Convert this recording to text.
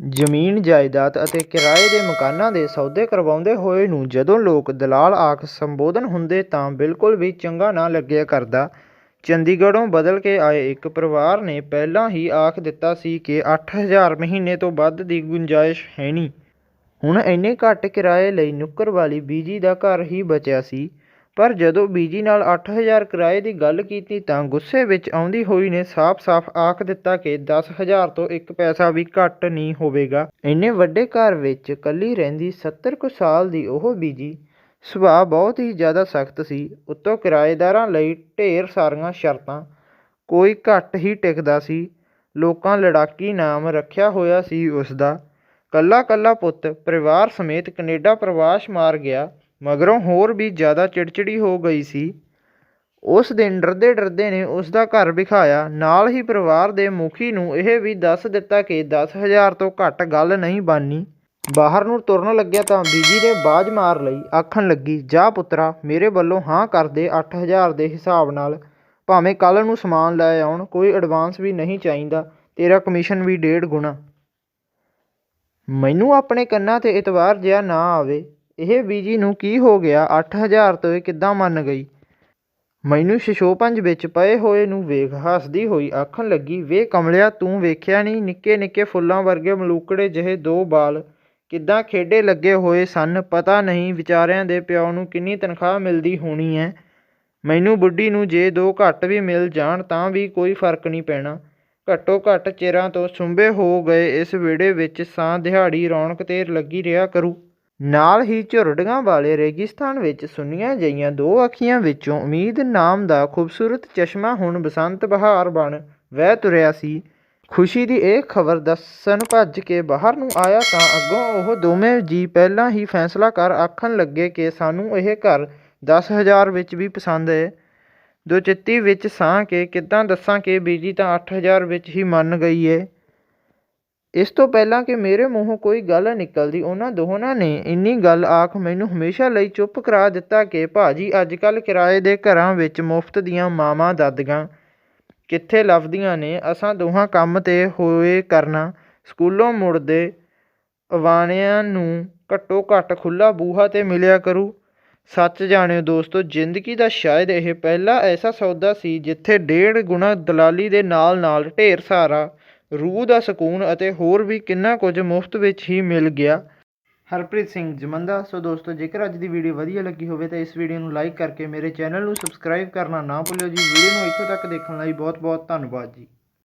ਜ਼ਮੀਨ, ਜਾਇਦਾਦ ਅਤੇ ਕਿਰਾਏ ਦੇ ਮਕਾਨਾਂ ਦੇ ਸੌਦੇ ਕਰਵਾਉਂਦੇ ਹੋਏ ਨੂੰ ਜਦੋਂ ਲੋਕ ਦਲਾਲ ਆਖ ਸੰਬੋਧਨ ਹੁੰਦੇ ਤਾਂ ਬਿਲਕੁਲ ਵੀ ਚੰਗਾ ਨਾ ਲੱਗਿਆ ਕਰਦਾ। ਚੰਡੀਗੜ੍ਹੋਂ ਬਦਲ ਕੇ ਆਏ ਇੱਕ ਪਰਿਵਾਰ ਨੇ ਪਹਿਲਾਂ ਹੀ ਆਖ ਦਿੱਤਾ ਸੀ ਕਿ ਅੱਠ ਹਜ਼ਾਰ ਮਹੀਨੇ ਤੋਂ ਵੱਧ ਦੀ ਗੁੰਜਾਇਸ਼ ਹੈ ਨਹੀਂ। ਹੁਣ ਇੰਨੇ ਘੱਟ ਕਿਰਾਏ ਲਈ ਨੁੱਕਰ ਵਾਲੀ ਬੀਜੀ ਦਾ ਘਰ ਹੀ ਬਚਿਆ ਸੀ। ਪਰ ਜਦੋਂ ਬੀਜੀ ਨਾਲ ਅੱਠ ਹਜ਼ਾਰ ਕਿਰਾਏ ਦੀ ਗੱਲ ਕੀਤੀ ਤਾਂ ਗੁੱਸੇ ਵਿੱਚ ਆਉਂਦੀ ਹੋਈ ਨੇ ਸਾਫ਼-ਸਾਫ਼ ਆਖ ਦਿੱਤਾ ਕਿ ਦਸ ਹਜ਼ਾਰ ਤੋਂ ਇੱਕ ਪੈਸਾ ਵੀ ਘੱਟ ਨਹੀਂ ਹੋਵੇਗਾ। ਇੰਨੇ ਵੱਡੇ ਘਰ ਵਿੱਚ ਇਕੱਲੀ ਰਹਿੰਦੀ ਸੱਤਰ ਕੁ ਸਾਲ ਦੀ ਉਹ ਬੀਜੀ ਸੁਭਾਅ ਬਹੁਤ ਹੀ ਜ਼ਿਆਦਾ ਸਖਤ ਸੀ। ਉੱਤੋਂ ਕਿਰਾਏਦਾਰਾਂ ਲਈ ਢੇਰ ਸਾਰੀਆਂ ਸ਼ਰਤਾਂ। ਕੋਈ ਘੱਟ ਹੀ ਟਿਕਦਾ ਸੀ। ਲੋਕਾਂ ਲੜਾਕੀ ਨਾਮ ਰੱਖਿਆ ਹੋਇਆ ਸੀ ਉਸਦਾ। ਕੱਲਾ ਕੱਲਾ ਪੁੱਤ ਪਰਿਵਾਰ ਸਮੇਤ ਕੈਨੇਡਾ ਪ੍ਰਵਾਸ ਮਾਰ ਗਿਆ। ਮਗਰੋਂ ਹੋਰ ਵੀ ਜ਼ਿਆਦਾ ਚਿੜਚਿੜੀ ਹੋ ਗਈ ਸੀ। ਉਸ ਦਿਨ ਡਰਦੇ ਡਰਦੇ ਨੇ ਉਸ ਦਾ ਘਰ ਵਿਖਾਇਆ। ਨਾਲ ਹੀ ਪਰਿਵਾਰ ਦੇ ਮੁਖੀ ਨੂੰ ਇਹ ਵੀ ਦੱਸ ਦਿੱਤਾ ਕਿ ਦਸ ਹਜ਼ਾਰ ਤੋਂ ਘੱਟ ਗੱਲ ਨਹੀਂ ਬਾਨੀ। ਬਾਹਰ ਨੂੰ ਤੁਰਨ ਲੱਗਿਆ ਤਾਂ ਬੀਜੀ ਨੇ ਬਾਜ ਮਾਰ ਲਈ। ਆਖਣ ਲੱਗੀ, ਜਾ ਪੁੱਤਰਾ, ਮੇਰੇ ਵੱਲੋਂ ਹਾਂ ਕਰ ਦੇ ਅੱਠ ਹਜ਼ਾਰ ਦੇ ਹਿਸਾਬ ਨਾਲ। ਭਾਵੇਂ ਕੱਲ ਨੂੰ ਸਮਾਨ ਲੈ ਆਉਣ, ਕੋਈ ਐਡਵਾਂਸ ਵੀ ਨਹੀਂ ਚਾਹੀਦਾ। ਤੇਰਾ ਕਮਿਸ਼ਨ ਵੀ ਡੇਢ ਗੁਣਾ। ਮੈਨੂੰ ਆਪਣੇ ਕੰਨਾਂ ਤੇ ਇਤਬਾਰ ਜਿਹਾ ਨਾ ਆਵੇ। ਇਹ ਬੀਜੀ ਨੂੰ ਕੀ ਹੋ ਗਿਆ? 8000 ਤੋਂ ਇਹ ਕਿੱਦਾਂ ਮੰਨ ਗਈ? ਮੈਨੂੰ ਸ਼ਸ਼ੋਪੰਜ ਵਿੱਚ ਪਏ ਹੋਏ ਨੂੰ ਵੇਖ ਹੱਸਦੀ ਹੋਈ ਆਖਣ ਲੱਗੀ ਵੇ ਕਮਲਿਆ, ਤੂੰ ਵੇਖਿਆ ਨਹੀਂ ਨਿੱਕੇ ਨਿੱਕੇ ਫੁੱਲਾਂ ਵਰਗੇ ਮਲੂਕੜੇ ਜਿਹੇ ਦੋ ਬਾਲ ਕਿੱਦਾਂ ਖੇਡੇ ਲੱਗੇ ਹੋਏ ਸਨ? ਪਤਾ ਨਹੀਂ ਵਿਚਾਰਿਆਂ ਦੇ ਪਿਓ ਨੂੰ ਕਿੰਨੀ ਤਨਖਾਹ ਮਿਲਦੀ ਹੋਣੀ ਹੈ ਮੈਨੂੰ ਬੁੱਢੀ ਨੂੰ ਜੇ ਦੋ ਘੱਟ ਵੀ ਮਿਲ ਜਾਣ ਤਾਂ ਵੀ ਕੋਈ ਫ਼ਰਕ ਨਹੀਂ ਪੈਣਾ। ਘੱਟੋ ਘੱਟ ਚਿਰਾਂ ਤੋਂ ਸੁੰਬੇ ਹੋ ਗਏ ਇਸ ਵਿਹੜੇ ਵਿੱਚ, ਸਾਂ ਦਿਹਾੜੀ ਰੌਣਕ ਤੇ ਲੱਗੀ ਰਿਹਾ ਕਰੂ। ਨਾਲ ਹੀ ਝੁਰੜੀਆਂ ਵਾਲੇ ਰੇਗਿਸਤਾਨ ਵਿੱਚ ਸੁੰਨੀਆਂ ਜਈਆਂ ਦੋ ਅੱਖੀਆਂ ਵਿੱਚੋਂ ਉਮੀਦ ਨਾਮ ਦਾ ਖੂਬਸੂਰਤ ਚਸ਼ਮਾ ਹੁਣ ਬਸੰਤ ਬਹਾਰ ਬਣ ਵਹਿ ਤੁਰਿਆ ਸੀ। ਖੁਸ਼ੀ ਦੀ ਇਹ ਖਬਰ ਦੱਸਣ ਭੱਜ ਕੇ ਬਾਹਰ ਨੂੰ ਆਇਆ ਤਾਂ ਅੱਗੋਂ ਉਹ ਦੋਵੇਂ ਜੀ ਪਹਿਲਾਂ ਹੀ ਫੈਸਲਾ ਕਰ ਆਖਣ ਲੱਗੇ ਕਿ ਸਾਨੂੰ ਇਹ ਘਰ 10000 ਵਿੱਚ ਵੀ ਪਸੰਦ ਹੈ ਦੋ ਚਿੱਤੀ ਵਿੱਚ ਸਾਂ ਕੇ ਕਿੱਦਾਂ ਦੱਸਾਂ ਕਿ ਬੀਜੀ ਤਾਂ 8000 ਵਿੱਚ ਹੀ ਮੰਨ ਗਈ ਏ। ਇਸ ਤੋਂ ਪਹਿਲਾਂ ਕਿ ਮੇਰੇ ਮੂੰਹੋਂ ਕੋਈ ਗੱਲ ਨਿਕਲਦੀ, ਉਹਨਾਂ ਦੋਹਾਂ ਨੇ ਇੰਨੀ ਗੱਲ ਆਖ ਮੈਨੂੰ ਹਮੇਸ਼ਾ ਲਈ ਚੁੱਪ ਕਰਾ ਦਿੱਤਾ ਕਿ ਭਾਜੀ ਅੱਜ ਕੱਲ੍ਹ ਕਿਰਾਏ ਦੇ ਘਰਾਂ ਵਿੱਚ ਮੁਫਤ ਦੀਆਂ ਮਾਵਾਂ ਦਾਦੀਆਂ ਕਿੱਥੇ ਲੱਭਦੀਆਂ ਨੇ? ਅਸਾਂ ਦੋਹਾਂ ਕੰਮ ਤੇ ਹੋਏ ਕਰਨਾ। ਸਕੂਲੋਂ ਮੁੜਦੇ ਅਵਾਣਿਆਂ ਨੂੰ ਘੱਟੋ ਘੱਟ ਖੁੱਲਾ ਬੂਹਾ ਤੇ ਮਿਲਿਆ ਕਰੂ। ਸੱਚ ਜਾਣਿਓ ਦੋਸਤੋ, ਜ਼ਿੰਦਗੀ ਦਾ ਸ਼ਾਇਦ ਇਹ ਪਹਿਲਾ ਐਸਾ ਸੌਦਾ ਸੀ ਜਿੱਥੇ ਡੇਢ ਗੁਣਾ ਦਲਾਲੀ ਦੇ ਨਾਲ ਨਾਲ ਢੇਰ ਸਾਰਾ ਰੂਹ ਦਾ ਸਕੂਨ ਅਤੇ ਹੋਰ ਵੀ ਕਿੰਨਾ ਕੁਝ ਮੁਫਤ ਵਿੱਚ ਹੀ ਮਿਲ ਗਿਆ। ਹਰਪ੍ਰੀਤ ਸਿੰਘ ਜਮੰਦਾ, ਸੋ ਦੋਸਤੋ, ਜੇਕਰ ਅੱਜ ਦੀ ਵੀਡੀਓ ਵਧੀਆ ਲੱਗੀ ਹੋਵੇ ਤਾਂ ਇਸ ਵੀਡੀਓ ਨੂੰ ਲਾਈਕ ਕਰਕੇ ਮੇਰੇ ਚੈਨਲ ਨੂੰ ਸਬਸਕ੍ਰਾਈਬ ਕਰਨਾ ਨਾ ਭੁੱਲਿਓ ਜੀ। ਵੀਡੀਓ ਨੂੰ ਇੱਥੋਂ ਤੱਕ ਦੇਖਣ ਲਈ ਬਹੁਤ ਬਹੁਤ ਧੰਨਵਾਦ ਜੀ।